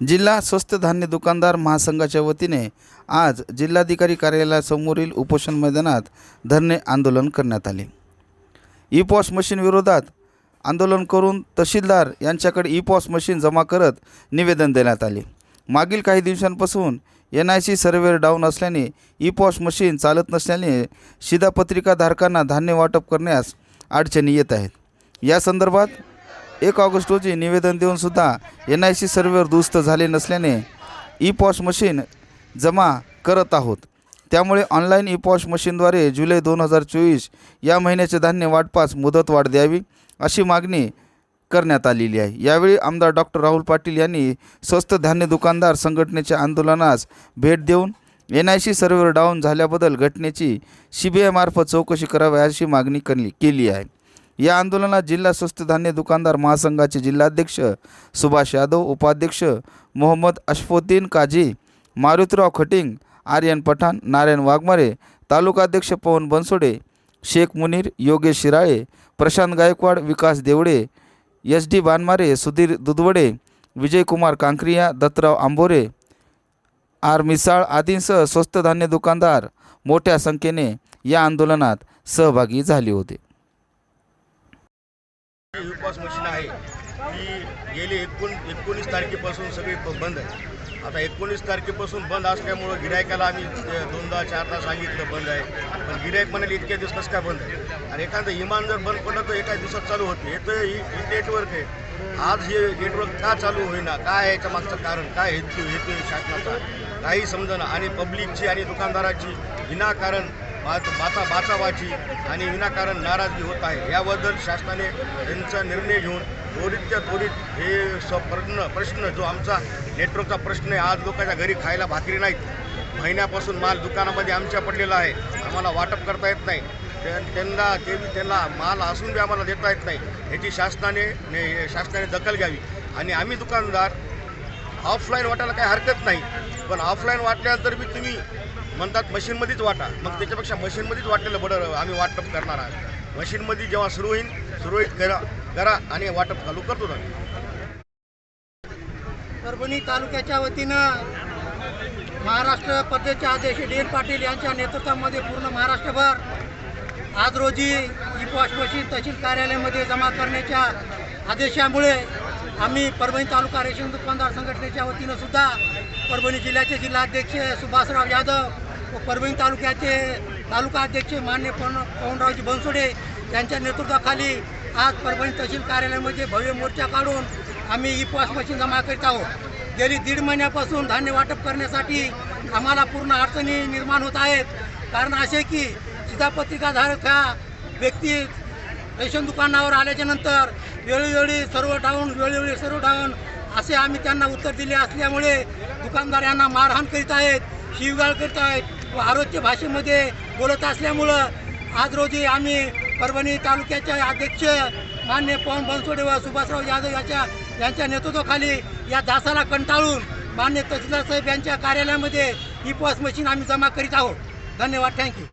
जिल्हा स्वस्त धान्य दुकानदार महासंघाच्या वतीने आज जिल्हाधिकारी कार्यालयासमोरील उपोषण मैदानात धरणे आंदोलन करण्यात आले. ई पॉस मशीन विरोधात आंदोलन करून तहसीलदार यांच्याकडे ई पॉस मशीन जमा करत निवेदन देण्यात आले. मागील काही दिवसांपासून N I C server down असल्याने ई पॉस मशीन चालत नसल्याने शिधापत्रिकाधारकांना धान्य वाटप करण्यास अडचणी येत आहेत. या संदर्भात एक ऑगस्ट रोजी निवेदन देऊन सुद्धा एन आय सी सर्व्हर दुरुस्त झाले नसल्याने ई पॉश मशीन जमा करत आहोत. त्यामुळे ऑनलाईन ई पॉश मशीनद्वारे जुलै दोन हजार चोवीस या महिन्याचे धान्य वाटपास मुदतवाढ द्यावी अशी मागणी करण्यात आलेली आहे. यावेळी आमदार डॉक्टर राहुल पाटील यांनी स्वस्त धान्य दुकानदार संघटनेच्या आंदोलनास भेट देऊन N I C server down झाल्याबद्दल घटनेची सी बी आयमार्फत चौकशी करावी अशी मागणी करली केली आहे. या आंदोलनात जिल्हा स्वस्त धान्य दुकानदार महासंघाचे जिल्हाध्यक्ष सुभाष यादव उपाध्यक्ष मोहम्मद अश्फोद्दीन काझी मारुतराव खटिंग आर्यन पठाण नारायण वाघमारे तालुकाध्यक्ष Pawan Bansode Shaikh Munir Yogesh Shirale Prashant Gaikwad Vikas Devde S D Banmare Sudhir Dudhwade Vijaykumar Kankriya Dattarao Ambore R Misal आदींसह स्वस्त धान्य दुकानदार मोठ्या संख्येने या आंदोलनात सहभागी झाले होते. युपास मशीन आहे. ती गेली एकोण एकोणीस तारखेपासून सगळी बंद आहे. आता एकोणीस तारखेपासून बंद असल्यामुळं गिरायकाला आम्ही दोनदा चारदा सांगितलं बंद आहे. पण गिरायक म्हणाले इतक्या दिवस कसं काय बंद आहे? आणि एखादं इमान जर बंद पडलं तर एका दिवसात चालू होते. हे तर ही नेटवर्क आहे. आज हे नेटवर्क का चालू होईना? काय आहे याच्या मागचं कारण? काय हेतू हेतू शासनाचा? काही समजेना आणि पब्लिकची आणि दुकानदाराची विनाकारण बात बाचा बाचावाची आणि विनाकारण नाराजगी होत आहे. याबद्दल शासनाने त्यांचा निर्णय घेऊन त्वरितच्या त्वरित हे स प्रश्न प्रश्न जो आमचा नेटवर्कचा प्रश्न आहे आज लोकांच्या घरी खायला भाकरी नाहीत. महिन्यापासून माल दुकानामध्ये आमच्या पडलेला आहे. आम्हाला वाटप करता येत नाही. त्या- त्यांना ते बी त्यांना माल असून बी आम्हाला देता येत नाही. ह्याची शासनाने शासनाने दखल घ्यावी. आणि आम्ही दुकानदार ऑफलाईन वाटायला काही हरकत नाही. पण ऑफलाईन वाटल्यानंतर बी तुम्ही म्हणतात मशीनमध्येच वाटा. मग त्याच्यापेक्षा मशीनमध्येच वाटलेलं बरं आम्ही वाटप करणार आहोत. मशीनमध्ये जेव्हा सुरू होईल सुरळीत करा करा आणि वाटप चालू करतो आम्ही परभणी तालुक्याच्या वतीनं महाराष्ट्र पद्धतीचे अध्यक्ष डी एन पाटील यांच्या नेतृत्वामध्ये पूर्ण महाराष्ट्रभर आज रोजी ई पॉश मशीन तहसील कार्यालयामध्ये जमा करण्याच्या आदेशामुळे आम्ही परभणी तालुका रेशन दुकानदार संघटनेच्या वतीनं सुद्धा परभणी जिल्ह्याचे जिल्हाध्यक्ष सुभाषराव यादव परभणी तालुक्याचे तालुका अध्यक्ष मान्य पवन पवनरावजी बनसोडे यांच्या नेतृत्वाखाली आज परभणी तहसील कार्यालयामध्ये भव्य मोर्चा काढून आम्ही ई पॉस मशीन जमा करीत आहोत. गेली दीड महिन्यापासून धान्य वाटप करण्यासाठी आम्हाला पूर्ण अडचणी निर्माण होत आहेत. कारण असे की शिधापत्रिकाधारक ह्या व्यक्ती रेशन दुकानावर आल्याच्यानंतर वेळोवेळी सर्व डाऊन वेळोवेळी सर्व डाऊन असे आम्ही त्यांना उत्तर दिले असल्यामुळे दुकानदार यांना मारहाण करीत आहेत शिवगाळ करीत आहेत. आरोग्य भाषेमध्ये बोलत असल्यामुळं आज रोजी आम्ही परभणी तालुक्याचे अध्यक्ष मान्य पवन बनसोडे व सुभाषराव यादव याच्या यांच्या नेतृत्वाखाली या दासाला कंटाळून मान्य तहसीलदार साहेब यांच्या कार्यालयामध्ये ही पॉस मशीन आम्ही जमा करीत आहोत. धन्यवाद. थँक्यू